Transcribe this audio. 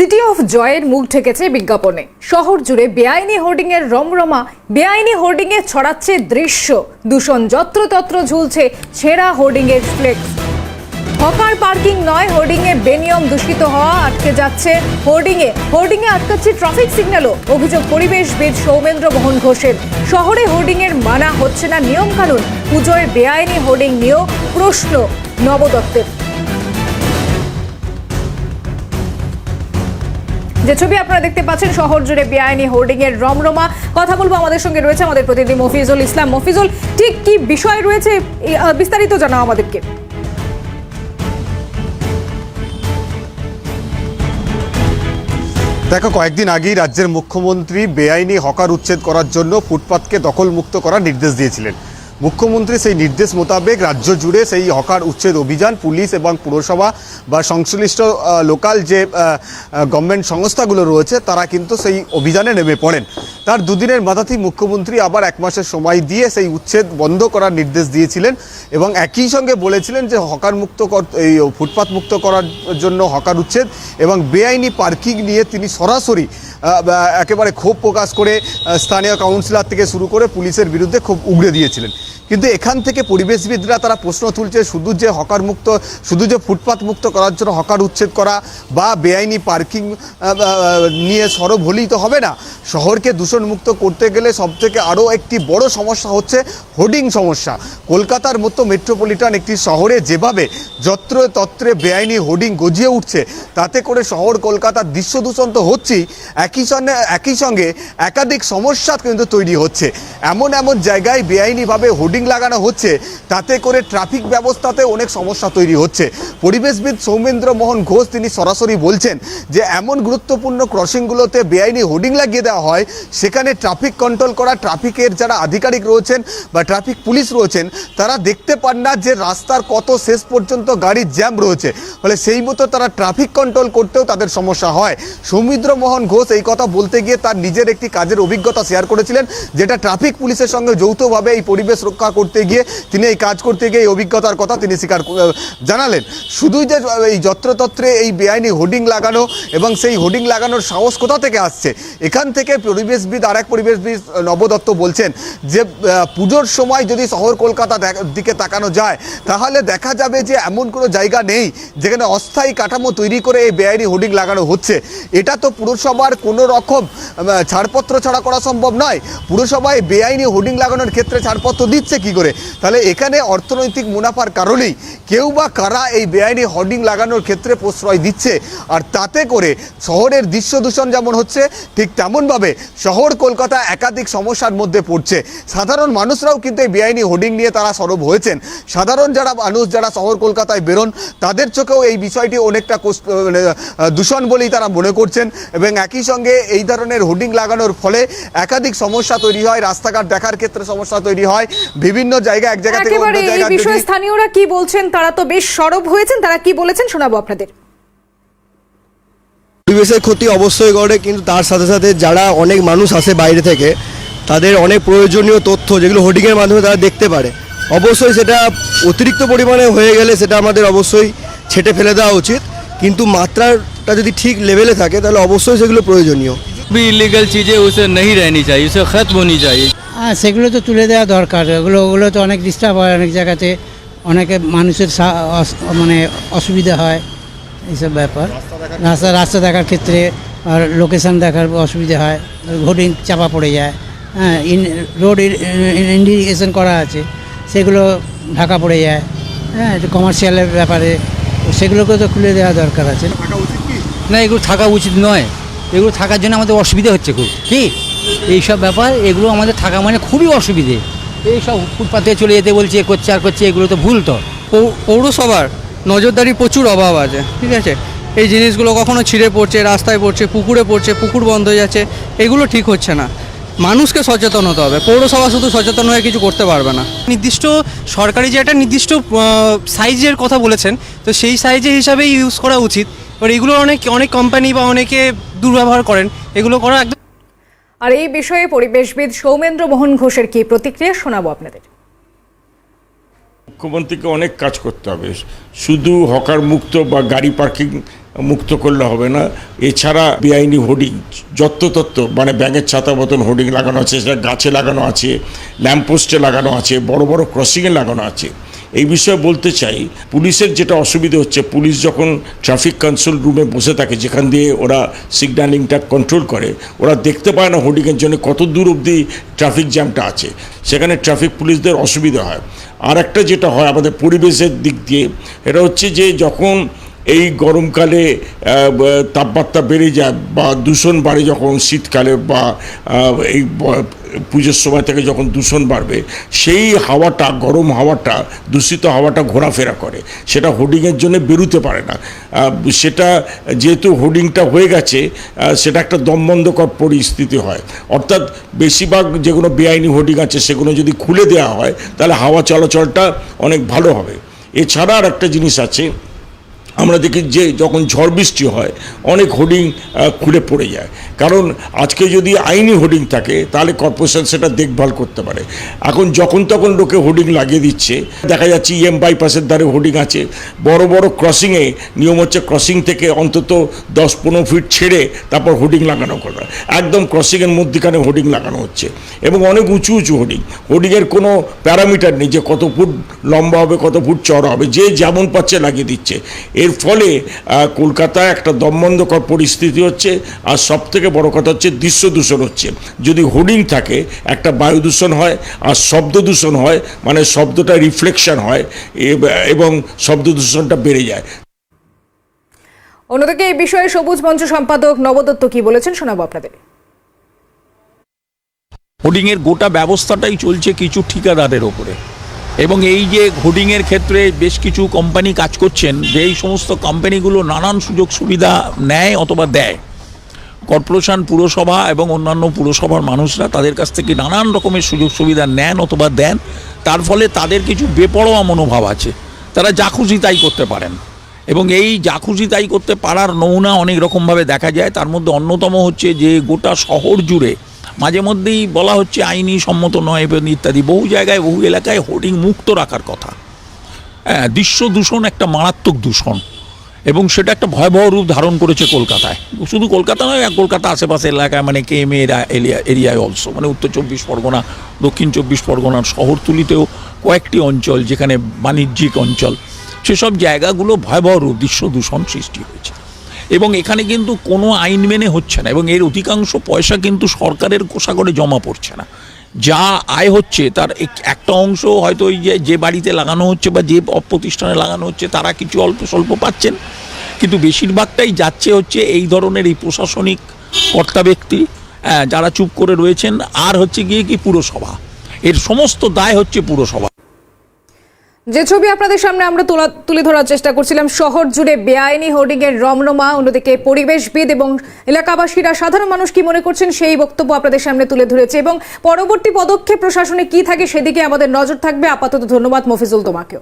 City of জয়ের মুখ ঠেকেছে বিজ্ঞাপনে। শহর জুড়ে বেআইনি হোর্ডিং এর রমরমা, বেআইনি হোর্ডিং এ ছড়াচ্ছে দৃশ্য। দূষণ যত্রতত্র ঝুলছে ছেঁড়া হোর্ডিং এর ফ্লেক্স হকার পার্কিং নয় হোর্ডিং এ বেনিয়ম দূষিত হওয়া আটকে যাচ্ছে হোর্ডিং এ। হোর্ডিং এ আটকাচ্ছে ট্রাফিক সিগন্যালও অভিযোগ পরিবেশবিদ সৌমেন্দ্র মোহন ঘোষের। শহরে হোর্ডিং এর মানা হচ্ছে না নিয়ম কানুন পুজোয় বেআইনি হোর্ডিং নিয়েও প্রশ্ন নবদত্তের। যে ছবি আপনারা দেখতে পাচ্ছেন, শহর জুড়ে বেআইনি হোর্ডিং এর রমরমা। কথা বলব আমাদের সঙ্গে রয়েছে আমাদের প্রতিনিধি মফিজুল ইসলাম। মফিজুল, ঠিক কি বিষয় রয়েছে? বিস্তারিত জানাও আমাদেরকে। দেখো, কয়েকদিন আগেই রাজ্যের মুখ্যমন্ত্রী বেআইনি হকার উচ্ছেদ করার জন্য ফুটপাতকে দখলমুক্ত করার নির্দেশ দিয়েছিলেন। মুখ্যমন্ত্রী সেই নির্দেশ মোতাবেক রাজ্য জুড়ে সেই হকার উচ্ছেদ অভিযান, পুলিশ এবং পুরসভা বা সংশ্লিষ্ট লোকাল যে গভর্নমেন্ট সংস্থাগুলো রয়েছে, তারা কিন্তু সেই অভিযানে নেমে পড়েন। তার দুদিনের মাথাতেই মুখ্যমন্ত্রী আবার এক মাসের সময় দিয়ে সেই উচ্ছেদ বন্ধ করার নির্দেশ দিয়েছিলেন এবং একই সঙ্গে বলেছিলেন যে হকার মুক্ত এই ফুটপাত মুক্ত করার জন্য হকার উচ্ছেদ এবং বেআইনি পার্কিং নিয়ে তিনি সরাসরি একেবারে ক্ষোভ প্রকাশ করে স্থানীয় কাউন্সিলর থেকে শুরু করে পুলিশের বিরুদ্ধে খুব উগড়ে দিয়েছিলেন। কিন্তু এখান থেকে পরিবেশবিদরা তারা প্রশ্ন তুলছে, শুধু যে হকার মুক্ত, শুধু যে ফুটপাত মুক্ত করার জন্য হকার উচ্ছেদ করা বা বেআইনি পার্কিং নিয়ে সরব হলেই তো হবে না। শহরকে দূষণমুক্ত করতে গেলে সবথেকে আরও একটি বড় সমস্যা হচ্ছে হোর্ডিং সমস্যা। কলকাতার মতো মেট্রোপলিটন একটি শহরে যেভাবে যত্র তত্রে বেআইনি হোর্ডিং গজিয়ে উঠছে, তাতে করে শহর কলকাতার দৃশ্য দূষণ তো হচ্ছেই। একই সঙ্গে একই সঙ্গে একাধিক সমস্যা কিন্তু তৈরি হচ্ছে। এমন এমন জায়গায় বেআইনিভাবে হোর্ডিং লাগানো হচ্ছে, তাতে করে ট্রাফিক ব্যবস্থাতে অনেক সমস্যা তৈরি হচ্ছে। পরিবেশবিদ সৌমেন্দ্র মোহন ঘোষ তিনি সরাসরি বলছেন যে, এমন গুরুত্বপূর্ণ ক্রসিংগুলোতে বেআইনি হোর্ডিং লাগিয়ে দেওয়া হয়, সেখানে ট্রাফিক কন্ট্রোল করা, ট্রাফিকের যারা আধিকারিক রয়েছেন বা ট্রাফিক পুলিশ রয়েছেন, তারা দেখতে পান না যে, রাস্তার কত শেষ পর্যন্ত গাড়ির জ্যাম রয়েছে। ফলে সেই মতো তারা ট্রাফিক কন্ট্রোল করতেও তাদের সমস্যা হয়। সৌমিত্র মোহন ঘোষ এই কথা বলতে গিয়ে তার নিজের একটি কাজের অভিজ্ঞতা শেয়ার করেছিলেন, যেটা ট্রাফিক পুলিশের সঙ্গে যৌথভাবে এই পরিবেশ রক্ষা করতে গিয়ে তিনি এই কাজ করতে গিয়ে এই অভিজ্ঞতার কথা তিনি স্বীকার জানালেন। শুধুই যে এই যত্রতত্রে এই বেআইনি হোর্ডিং লাগানো এবং সেই হোর্ডিং লাগানোর সাহস কোথা থেকে আসছে? এখান থেকে পরিবেশবিদ আর এক পরিবেশবিদ নবদত্ত বলছেন যে পুজোর সময় যদি শহর কলকাতা দিকে তাকানো যায়, তাহলে দেখা যাবে যে এমন কোনো জায়গা নেই যেখানে অস্থায়ী কাঠামো তৈরি করে এই বেআইনি হোর্ডিং লাগানো হচ্ছে। এটা তো পুরসভার কোনো রকম ছাড়পত্র ছাড়া করা সম্ভব নয়। পুরসভায় বেআইনি হোর্ডিং লাগানোর ক্ষেত্রে ছাড়পত্র দিচ্ছে কি করে? তাহলে এখানে অর্থনৈতিক মুনাফার কারণেই কেউ বা কারা এই বেআইনি হোর্ডিং লাগানোর ক্ষেত্রে প্রশ্রয় দিচ্ছে? আর তাতে করে শহরের দৃশ্য দূষণ যেমন হচ্ছে ঠিক তেমনভাবে শহর কলকাতা একাধিক সমস্যার মধ্যে পড়ছে। সাধারণ মানুষরাও কিন্তু এই বেআইনি হোর্ডিং নিয়ে তারা সরব হয়েছেন। সাধারণ যারা মানুষ যারা শহর কলকাতায় বেরোন তাদের চোখেও এই বিষয়টি অনেকটা মানে, দূষণ বলেই তারা মনে করছেন। এবং একই সঙ্গে এই ধরনের হোর্ডিং লাগানোর ফলে একাধিক সমস্যা তৈরি হয় রাস্তাঘাট দেখার ক্ষেত্রে সমস্যা তৈরি হয় বিভিন্ন জায়গা এক জায়গা থেকে অন্য জায়গা বিষয়ে স্থানীয়রা কি বলছেন? তারা তো বেশ সরব হয়েছেন তারা কি বলেছেন শোনাবো আপনাদের। পরিবেশের ক্ষতি অবশ্যই করে কিন্তু তার সাথে সাথে যারা অনেক মানুষ আসে বাইরে থেকে তাদের অনেক প্রয়োজনীয় তথ্য যেগুলো হোর্ডিংয়ের মাধ্যমে তারা দেখতে পারে। অবশ্যই সেটা অতিরিক্ত পরিমাণে হয়ে গেলে সেটা আমাদের অবশ্যই ছেটে ফেলে দেওয়া উচিত। কিন্তু মাত্রাটা যদি ঠিক লেভেলে থাকে তাহলে অবশ্যই সেগুলো প্রয়োজনীয় भी इलीगल चीज़ें उसे नहीं रहनी चाहिए उसे ख़त्म होनी चाहिए হ্যাঁ সেগুলো তো তুলে দেওয়া দরকার ওগুলো ওগুলো তো অনেক ডিস্টার্ব হয় অনেক জায়গাতে অনেকে মানুষের সা- অস- মানে অসুবিধা হয় এইসব ব্যাপার রাস্তা রাস্তা দেখার ক্ষেত্রে আর লোকেশন দেখার অসুবিধা হয় হোর্ডিং চাপা পড়ে যায় হ্যাঁ ইন রোড ইন্ডিকেশন করা আছে সেগুলো ঢাকা পড়ে যায় হ্যাঁ কমার্শিয়ালের ব্যাপারে সেগুলোকে তো খুলে দেওয়া দরকার আছে না এগুলো থাকা উচিত নয়। এগুলো থাকার জন্য আমাদের অসুবিধা হচ্ছে খুব। কি? এইসব ব্যাপার এগুলো আমাদের থাকা মানে খুবই অসুবিধে। এইসব ফুটপাতে চলে যেতে বলছে এ করছে আর করছে এগুলো তো ভুল তো। পৌ- পৌরসভার নজরদারি প্রচুর অভাব আছে ঠিক আছে? এই জিনিসগুলো কখনো ছিঁড়ে পড়ছে রাস্তায় পড়ছে পুকুরে পড়ছে পুকুর বন্ধ হয়ে যাচ্ছে এগুলো ঠিক হচ্ছে না। মানুষকে সচেতন হতে হবে পৌরসভা শুধু সচেতন হয়ে কিছু করতে পারবে না। নির্দিষ্ট সরকারি যে একটা নির্দিষ্ট সাইজের কথা বলেছেন তো সেই সাইজের হিসাবেই ইউজ করা উচিত। এবার এগুলো অনেক অনেক কোম্পানি বা অনেকে দুর্ব্যবহার করেন। এগুলো করা একদম আর এই বিষয়ে পরিবেশবিদ সৌমেন্দ্র মোহন ঘোষের কি প্রতিক্রিয়া শোনাবো আপনাদের? মুখ্যমন্ত্রীকে অনেক কাজ করতে হবে। শুধু হকার মুক্ত বা গাড়ি পার্কিং মুক্ত করলে হবে না এছাড়া বেআইনি হোর্ডিং যত্রতত্ত্ব মানে ব্যাঙের ছাতা মতন হোর্ডিং লাগানো আছে সেটা গাছে লাগানো আছে ল্যাম্পপোস্টে লাগানো আছে বড় বড় ক্রসিংয়ে লাগানো আছে। এই বিষয়ে বলতে চাই, পুলিশের যেটা অসুবিধে হচ্ছে, পুলিশ যখন ট্রাফিক কন্ট্রোল রুমে বসে থাকে, যেখান দিয়ে ওরা সিগন্যালিংটা কন্ট্রোল করে, ওরা দেখতে পায় না হোর্ডিংয়ের জন্য কত দূর অবধি ট্রাফিক জ্যামটা আছে। সেখানে ট্রাফিক পুলিশদের অসুবিধা হয়। আর একটা যেটা হয়, আমাদের পরিবেশের দিক দিয়ে এটা হচ্ছে যে যখন এই গরমকালে তাপমাত্রা বেড়ে যায় বা দূষণ বাড়ে যখন শীতকালে বা এই পুজোর সময় থেকে যখন দূষণ বাড়বে, সেই হাওয়াটা, গরম হাওয়াটা, দূষিত হাওয়াটা ঘোরাফেরা করে। সেটা হোর্ডিংয়ের জন্য বেরোতে পারে না। সেটা যেহেতু হোর্ডিংটা হয়ে গেছে সেটা একটা দমবন্ধকর পরিস্থিতি হয়। অর্থাৎ বেশিরভাগ যেগুলো বেআইনি হোর্ডিং আছে, সেগুলো যদি খুলে দেওয়া হয়, তাহলে হাওয়া চলাচলটা অনেক ভালো হবে। এছাড়া আর একটা জিনিস আছে আমরা দেখি যে যখন ঝড় বৃষ্টি হয়, অনেক হোর্ডিং খুলে পড়ে যায়। কারণ আজকে যদি আইনি হোর্ডিং থাকে, তাহলে কর্পোরেশন সেটা দেখভাল করতে পারে। এখন যখন তখন লোকে হোর্ডিং লাগিয়ে দিচ্ছে। দেখা যাচ্ছে ইএম বাইপাসের ধারে হোর্ডিং আছে। বড় বড় ক্রসিংয়ে, নিয়ম হচ্ছে ক্রসিং থেকে অন্তত দশ পনেরো ফিট ছেড়ে তারপর হোর্ডিং লাগানো করা। একদম ক্রসিংয়ের মধ্যিখানে হোর্ডিং লাগানো হচ্ছে। এবং অনেক উঁচু উঁচু হোর্ডিং। হোর্ডিংয়ের কোনো প্যারামিটার নেই যে কত ফুট লম্বা হবে, কত ফুট চড়া হবে। যে যেমন পাচ্ছে লাগিয়ে দিচ্ছে। ফলে কলকাতায় একটা দমবন্ধকর পরিস্থিতি হচ্ছে আর সব থেকে বড় কথা হচ্ছে দৃশ্য দূষণ হচ্ছে। যদি হোর্ডিং থাকে একটা বায়ু দূষণ হয় আর শব্দ দূষণ হয় মানে শব্দটা রিফ্লেকশন হয় এবং শব্দ দূষণটা বেড়ে যায়। অন্যদিকে এই বিষয়ে সবুজ মঞ্চ সম্পাদক নবদত্ত কি বলেছেন শোনাবো আপনাদের। হোর্ডিংয়ের গোটা ব্যবস্থাটাই চলছে কিছু ঠিকাদারের ওপরে। এবং এই যে হোর্ডিংয়ের ক্ষেত্রে বেশ কিছু কোম্পানি কাজ করছেন, যে এই সমস্ত কোম্পানিগুলো নানান সুযোগ সুবিধা নেয় অথবা দেয়। কর্পোরেশন, পুরসভা এবং অন্যান্য পুরসভার মানুষরা তাদের কাছ থেকে নানান রকমের সুযোগ সুবিধা নেন অথবা দেন। তার ফলে তাদের কিছু বেপরোয়া মনোভাব আছে। তারা যা খুশি তাই করতে পারেন। এবং এই যা খুশি তাই করতে পারার নমুনা অনেক রকমভাবে দেখা যায়। তার মধ্যে অন্যতম হচ্ছে যে গোটা শহর জুড়ে মাঝে মধ্যেই বলা হচ্ছে আইনি সম্মত নয় ইত্যাদি। বহু জায়গায়, বহু এলাকায় হোর্ডিং মুক্ত রাখার কথা। হ্যাঁ দৃশ্য দূষণ একটা মারাত্মক দূষণ এবং সেটা একটা ভয়াবহ রূপ ধারণ করেছে কলকাতায়। শুধু কলকাতা নয় কলকাতা আশেপাশে এলাকায় মানে কে এম এরিয়া, এরিয়ায় অলসো মানে উত্তর চব্বিশ পরগনা, দক্ষিণ চব্বিশ পরগনার শহরতলিতেও কয়েকটি অঞ্চল যেখানে বাণিজ্যিক অঞ্চল, সেসব জায়গাগুলো ভয়াবহ রূপ দৃশ্য দূষণ সৃষ্টি হয়েছে। এবং এখানে কিন্তু কোনো আইন মেনে হচ্ছে না এবং এর অধিকাংশ পয়সা কিন্তু সরকারের কোষাগরে জমা পড়ছে না। যা আয় হচ্ছে তার এক- একটা অংশ হয়তো ওই যে যে বাড়িতে লাগানো হচ্ছে বা যে প্রতিষ্ঠানে লাগানো হচ্ছে তারা কিছু অল্প স্বল্প পাচ্ছেন। কিন্তু বেশিরভাগটাই যাচ্ছে হচ্ছে এই ধরনের এই প্রশাসনিক কর্তা ব্যক্তি যারা চুপ করে রয়েছেন। আর হচ্ছে গিয়ে কি পুরসভা। এর সমস্ত দায় হচ্ছে পুরসভা। যে ছবি আপনাদের সামনে আমরা তোলা- ধরার চেষ্টা করছিলাম, শহর জুড়ে বেআইনি হোর্ডিং এর রমরমা, অন্যদিকে পরিবেশবিদ এবং এলাকাবাসীরা সাধারণ মানুষ কি মনে করছেন সেই বক্তব্য আপনাদের সামনে তুলে ধরেছে। এবং পরবর্তী পদক্ষেপ প্রশাসনে কি থাকে সেদিকে আমাদের নজর থাকবে। আপাতত ধন্যবাদ মফিজুল তোমাকেও।